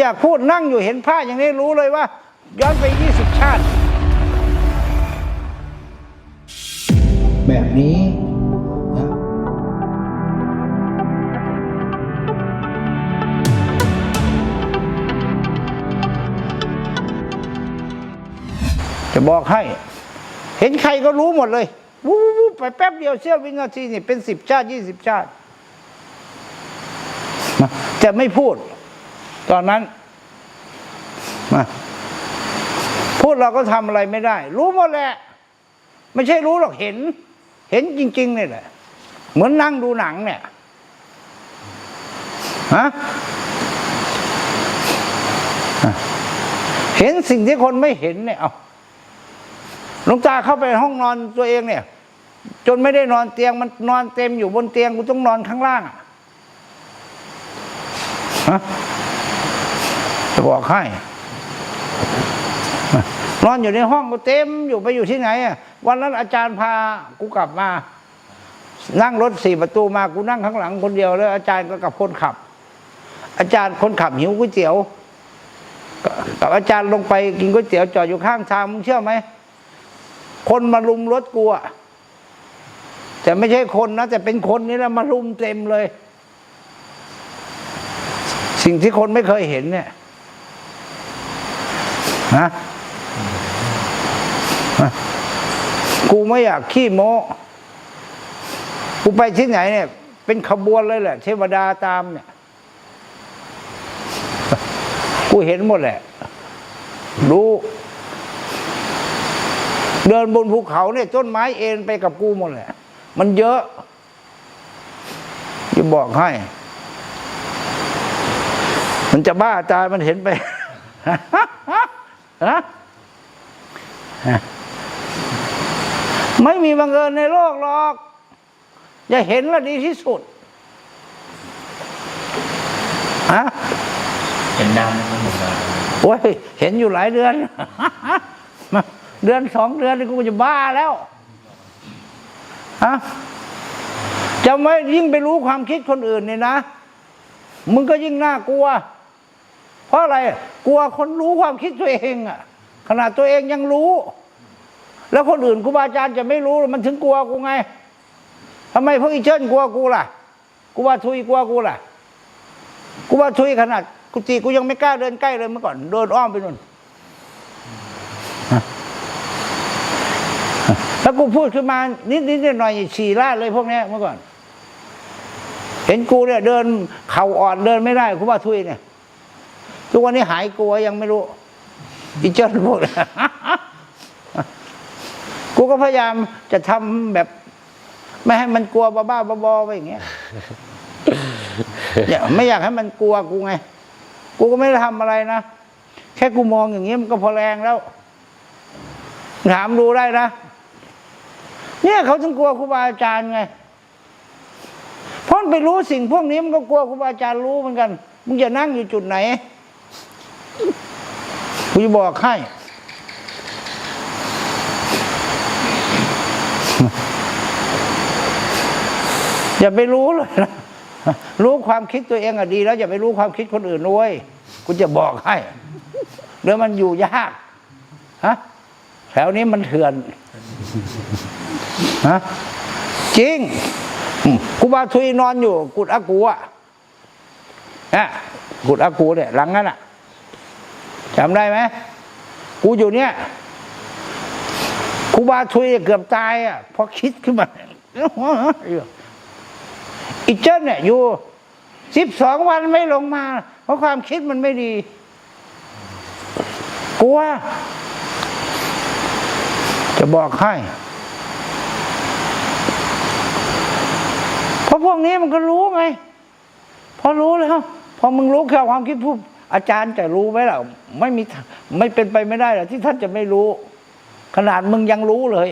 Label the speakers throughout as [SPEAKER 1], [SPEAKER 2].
[SPEAKER 1] อยากพูดนั่งอยู่เห็นผ้าอย่างนี้รู้เลยว่า ย้อนไปยี่สิบชาติ แบบนี้นะจะบอกให้ เห็นใครก็รู้หมดเลยวูบวูบไปแป๊บเดียวเสี้ยววินาทีนี่เป็นสิบชาติยี่สิบชาตินะจะไม่พูด ตอนนั้นมาพูดเราก็ทำอะไรไม่ได้ รู้หมดแหละ ไม่ใช่รู้หรอกเห็น เห็นจริงๆนี่แหละ เหมือนนั่งดูหนังเนี่ยฮะอะเห็นสิ่งที่คนไม่เห็นเนี่ย เอาหลวงตาเข้าไปห้องนอนตัวเองเนี่ย จนไม่ได้นอนเตียงมันนอนเต็มอยู่บนเตียงกูต้องนอนข้างล่างอะฮะ จะบอกให้นอนอยู่ในห้องก็เต็มอยู่ไปอยู่ที่ไหนอะวันนั้นอาจารย์พากูกลับมา นั่งรถสี่ประตูมากูนั่งข้างหลังคนเดียวแล้ว อาจารย์ก็กับคนขับ อาจารย์คนขับหิวก๋วยเตี๋ยวกับอาจารย์ลงไปกินก๋วยเตี๋ยวจอดอยู่ข้างทางมึงเชื่อไหมคนมาลุมรถกูอะแต่ไม่ใช่คนนะแต่เป็นคนนี่แหละมาลุมเต็มเลย สิ่งที่คนไม่เคยเห็นเนี่ย ฮะกูไม่อยากขี้โม้กูไปที่ไหนเนี่ย เป็นขบวนเลยแหละ เทวดาตามเนี่ย กูเห็นหมดแหละ รู้ เดินบนภูเขาเนี่ย ต้นไม้เอ็นไปกับกูหมดแหละ มันเยอะจะบอกให้ มันจะบ้าตายมันเห็นไป ฮะไม่มีบังเอิญในโลกหรอกอย่าเห็นละดีที่สุดฮะ
[SPEAKER 2] เห็นดำนะครับหลวงตา
[SPEAKER 1] โอ้ยเห็นอยู่หลายเดือน เดือนสองเดือนนี่กูจะบ้าแล้วฮะจะไม่ยิ่งไปรู้ความคิดคนอื่นเนี่ยนะ มึงก็ยิ่งน่ากลัวเพ ราะอะไร กลัวคนรู้ความคิดตัวเองอะขนาดตัวเองยังรู้ แล้วคนอื่นครูบาอาจารย์จะไม่รู้มันถึงกลัวกูไงทำไมพวกอีเจิ้นกลัวกูล่ะกูว่าทุยกลัวกูล่ะกูว่าทุยขนาดกุฏิกูยังไม่กล้าเดินใกล้เลยเมื่อก่อนเดินอ้อมไปนู่นแล้วกูพูดขึ้นมานิดนิดหน่อยๆฉี่ลาดเลยพวกนี้เมื่อก่อน เห็นกูเนี่ยเดินเข่าอ่อนเดินไม่ได้กูว่าทุยเนี่ย ทุกวันนี้หายกลัวยังไม่รู้อีเจิ้นพวกกูก็พยายามจะทำแบบ ไม่ให้มันกลัวบ้าๆบอๆไปอย่างเงี้ยไม่อยากให้มันกลัวกูไง กูก็ไม่ได้ทำอะไรนะ แค่กูมองอย่างเงี้ยมันก็พอแรงแล้ว ถามดูได้นะ เนี่ยเขาถึงกลัวครูบาอาจารย์ไงเพราะมันไปรู้สิ่งพวกนี้มันก็กลัวครูบาอาจารย์รู้เหมือนกัน มึงจะนั่งอยู่จุดไหน กูจะบอกให้ อย่าไปรู้เลยนะรู้ความคิดตัวเองอะดี แล้วอย่าไปรู้ความคิดคนอื่นด้วยกูจะบอกให้เดี๋ยวมันอยู่ยากฮะแถวนี้มันเถื่อนฮะจริงกูบาทุยนอนอยู่ กุดอากูอะนะกุดอากูเนี่ยหลังนั้นอะ จำได้ไหมกูอยู่เนี่ยครูบาทุยเกือบตายอะพอคิดขึ้นมาอีเจ้าเนี่ยอยู่สิบสองวันไม่ลงมา เพราะความคิดมันไม่ดี กลัว จะบอกให้เพราะพวกนี้มันก็รู้ไง พอรู้แล้ว พอมึงรู้แค่ความคิดผู้ อาจารย์จะรู้ไหมล่ะไม่มีไม่เป็นไปไม่ได้หรอกที่ท่านจะไม่รู้ ขนาดมึงยังรู้เลย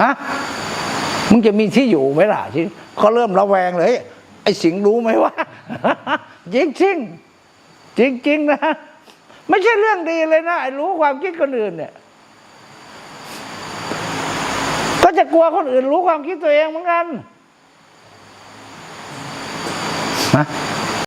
[SPEAKER 1] ฮะมึงจะมีที่อยู่ไหมล่ะที่เขาเริ่มระแวงเลย ไอ้สิงรู้ไหมว่าจริงจริงจริงจริงนะไม่ใช่เรื่องดีเลยนะไอ้รู้ความคิดคนอื่นเนี่ย ก็จะกลัวคนอื่นรู้ความคิดตัวเองเหมือนกันนะ